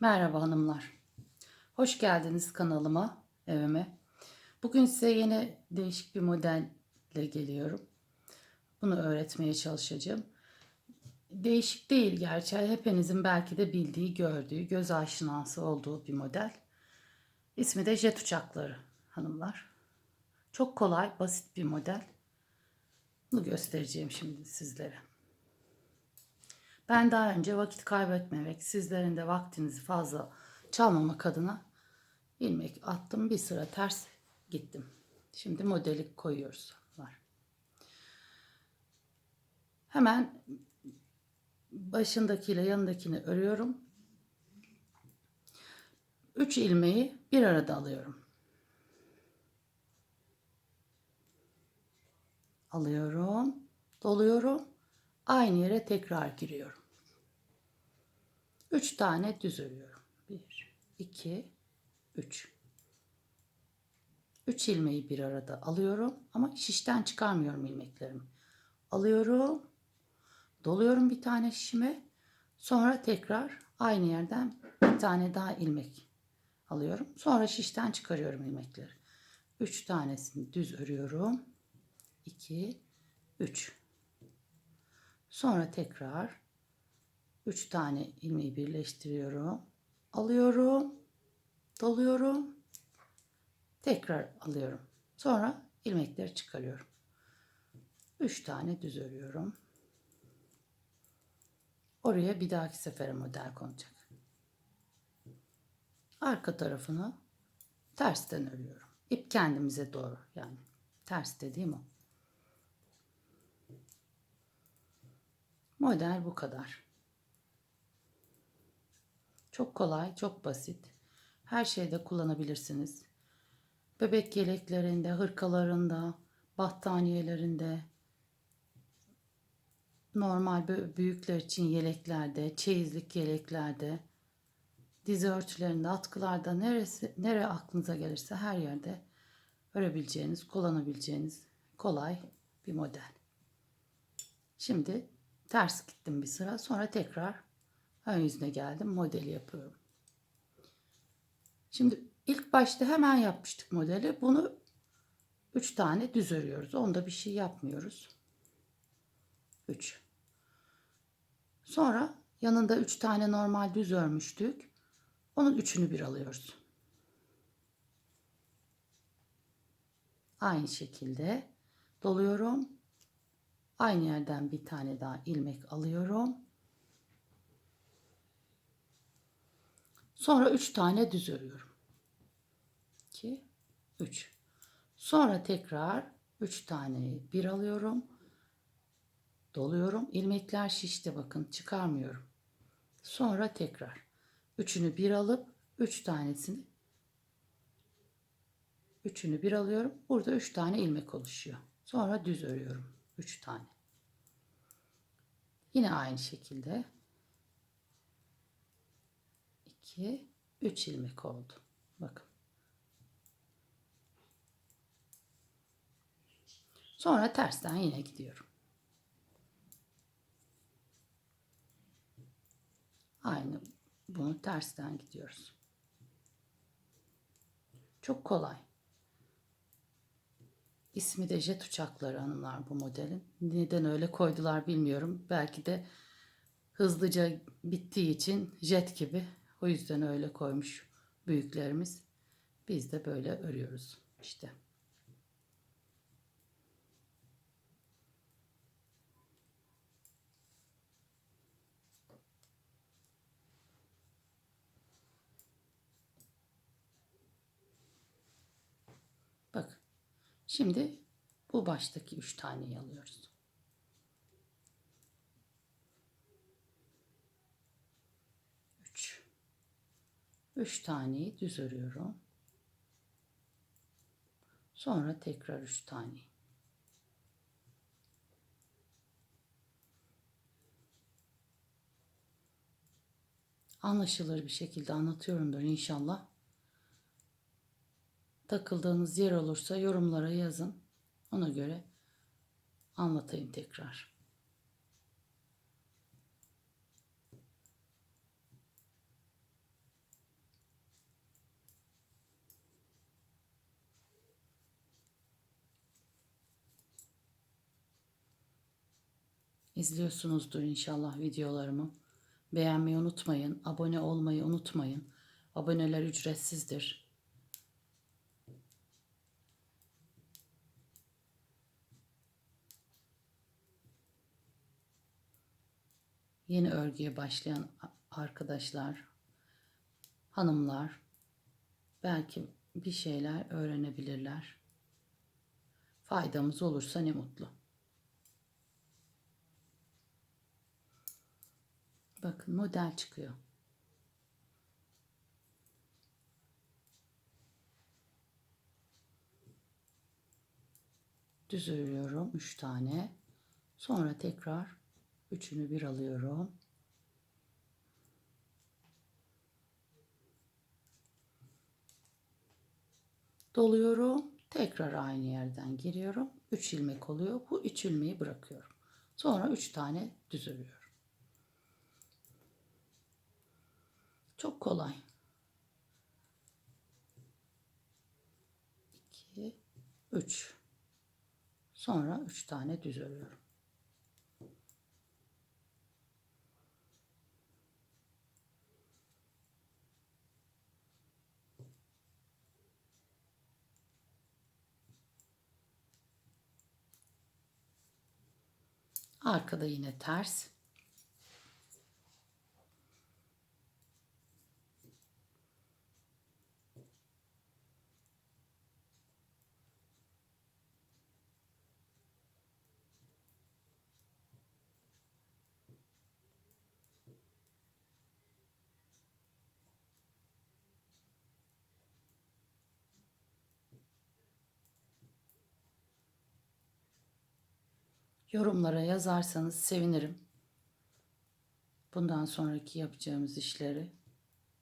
Merhaba hanımlar. Hoş geldiniz kanalıma, evime. Bugün size yeni değişik bir modelle geliyorum. Bunu öğretmeye çalışacağım. Değişik değil gerçi. Hepinizin belki de bildiği, gördüğü, göz aşinası olduğu bir model. İsmi de jet uçakları hanımlar. Çok kolay, basit bir model. Bunu göstereceğim şimdi sizlere. Ben daha önce vakit kaybetmemek, sizlerin de vaktinizi fazla çalmamak adına ilmek attım. Bir sıra ters gittim. Şimdi modeli koyuyoruz. Var. Hemen başındakiyle yanındakini örüyorum. 3 ilmeği bir arada alıyorum. Alıyorum, doluyorum. Aynı yere tekrar giriyorum. 3 tane düz örüyorum. 1 2 3 3 ilmeği bir arada alıyorum ama şişten çıkarmıyorum ilmeklerimi. Alıyorum. Doluyorum bir tane şişime. Sonra tekrar aynı yerden bir tane daha ilmek alıyorum. Sonra şişten çıkarıyorum ilmekleri. 3 tanesini düz örüyorum. 2 3 Sonra tekrar 3 tane ilmeği birleştiriyorum. Alıyorum. Doluyorum. Tekrar alıyorum. Sonra ilmekleri çıkarıyorum. 3 tane düz örüyorum. Oraya bir dahaki sefere model konacak. Arka tarafını tersten örüyorum. İp kendimize doğru yani. Ters dediğim o. Model bu kadar. Çok kolay, çok basit. Her şeyde kullanabilirsiniz. Bebek yeleklerinde, hırkalarında, battaniyelerinde, normal büyükler için yeleklerde, çeyizlik yeleklerde, dizi örtülerinde, atkılarda, neresi, nere aklınıza gelirse her yerde örebileceğiniz, kullanabileceğiniz kolay bir model. Şimdi Ters gittim bir sıra. Sonra tekrar ön yüzüne geldim. Modeli yapıyorum. Şimdi ilk başta hemen yapmıştık modeli. Bunu 3 tane düz örüyoruz. Onda bir şey yapmıyoruz. 3. Sonra yanında 3 tane normal düz örmüştük. Onun üçünü bir alıyoruz. Aynı şekilde doluyorum. Aynı yerden bir tane daha ilmek alıyorum. Sonra 3 tane düz örüyorum. 2 3. Sonra tekrar 3 tane bir alıyorum. Doluyorum. İlmekler şişti bakın çıkarmıyorum. Sonra tekrar üçünü bir alıp 3 tanesini üçünü bir alıyorum. Burada 3 tane ilmek oluşuyor. Sonra düz örüyorum. 3 tane. Yine aynı şekilde 2 3 ilmek oldu. Bakın. Sonra tersten yine gidiyorum. Aynı bunu tersten gidiyoruz. Çok kolay. İsmi de jet uçakları hanımlar bu modelin. Neden öyle koydular bilmiyorum. Belki de hızlıca bittiği için jet gibi. O yüzden öyle koymuş büyüklerimiz. Biz de böyle örüyoruz işte. Şimdi bu baştaki üç taneyi alıyoruz. Üç. Üç taneyi düz örüyorum. Sonra tekrar üç tane. Anlaşılır bir şekilde anlatıyorumdur inşallah takıldığınız yer olursa yorumlara yazın. Ona göre anlatayım tekrar. İzliyorsunuzdur inşallah videolarımı. Beğenmeyi unutmayın, abone olmayı unutmayın. Aboneler ücretsizdir. Yeni örgüye başlayan arkadaşlar, hanımlar belki bir şeyler öğrenebilirler. Faydamız olursa ne mutlu. Bakın model çıkıyor. Düz örüyorum 3 tane. Sonra tekrar üçünü bir alıyorum. Doluyorum. Tekrar aynı yerden giriyorum. 3 ilmek oluyor. Bu 3 ilmeği bırakıyorum. Sonra 3 tane düz örüyorum. Çok kolay. 2 3 Sonra 3 tane düz örüyorum. Arkada yine ters. Yorumlara yazarsanız sevinirim. Bundan sonraki yapacağımız işleri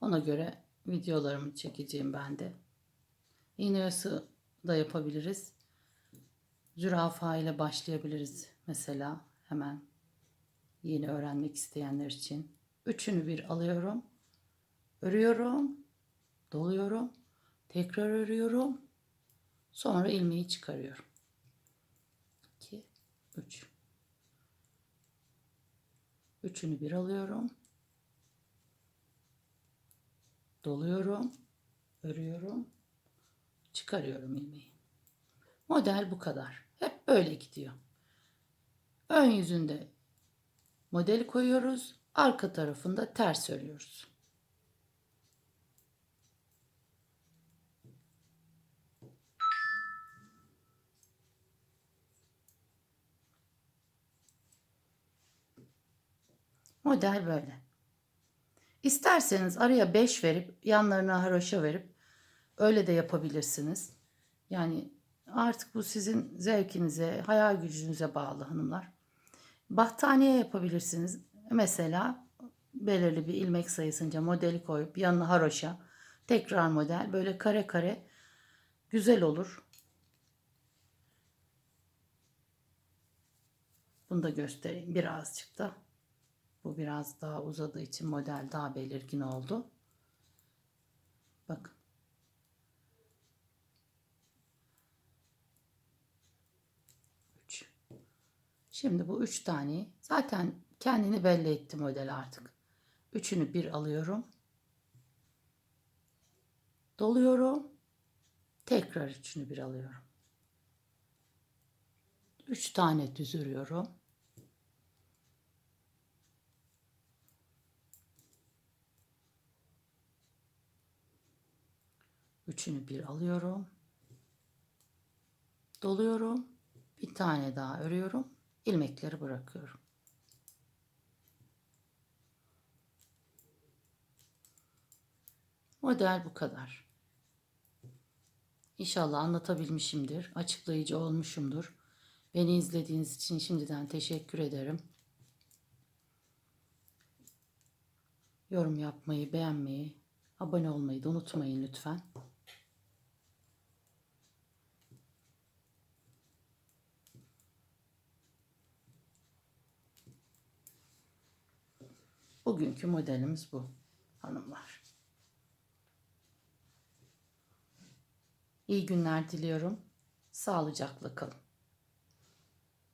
ona göre videolarımı çekeceğim ben de. İğne oyası da yapabiliriz. Zürafa ile başlayabiliriz mesela hemen yeni öğrenmek isteyenler için. Üçünü bir alıyorum. Örüyorum. Doluyorum. Tekrar örüyorum. Sonra ilmeği çıkarıyorum. 2 3 Üçünü bir alıyorum. Doluyorum. Örüyorum. Çıkarıyorum ilmeği. Model bu kadar. Hep böyle gidiyor. Ön yüzünde modeli koyuyoruz. Arka tarafında ters örüyoruz. Model böyle. İsterseniz araya 5 verip yanlarına haroşa verip öyle de yapabilirsiniz. Yani artık bu sizin zevkinize, hayal gücünüze bağlı hanımlar. Battaniye yapabilirsiniz. Mesela belirli bir ilmek sayısınca modeli koyup yanına haroşa, tekrar model böyle kare kare güzel olur. Bunu da göstereyim birazcık da. Bu biraz daha uzadığı için model daha belirgin oldu. Bakın. Üç. Şimdi bu üç tane zaten kendini belli etti model artık. Üçünü bir alıyorum. Doluyorum. Tekrar üçünü bir alıyorum. Üç tane düz örüyorum. Üçünü bir alıyorum. Doluyorum. Bir tane daha örüyorum. ilmekleri bırakıyorum. Model bu kadar. İnşallah anlatabilmişimdir. Açıklayıcı olmuşumdur. Beni izlediğiniz için şimdiden teşekkür ederim. Yorum yapmayı, beğenmeyi, abone olmayı da unutmayın lütfen. Bugünkü modelimiz bu hanımlar. İyi günler diliyorum. Sağlıcakla kalın.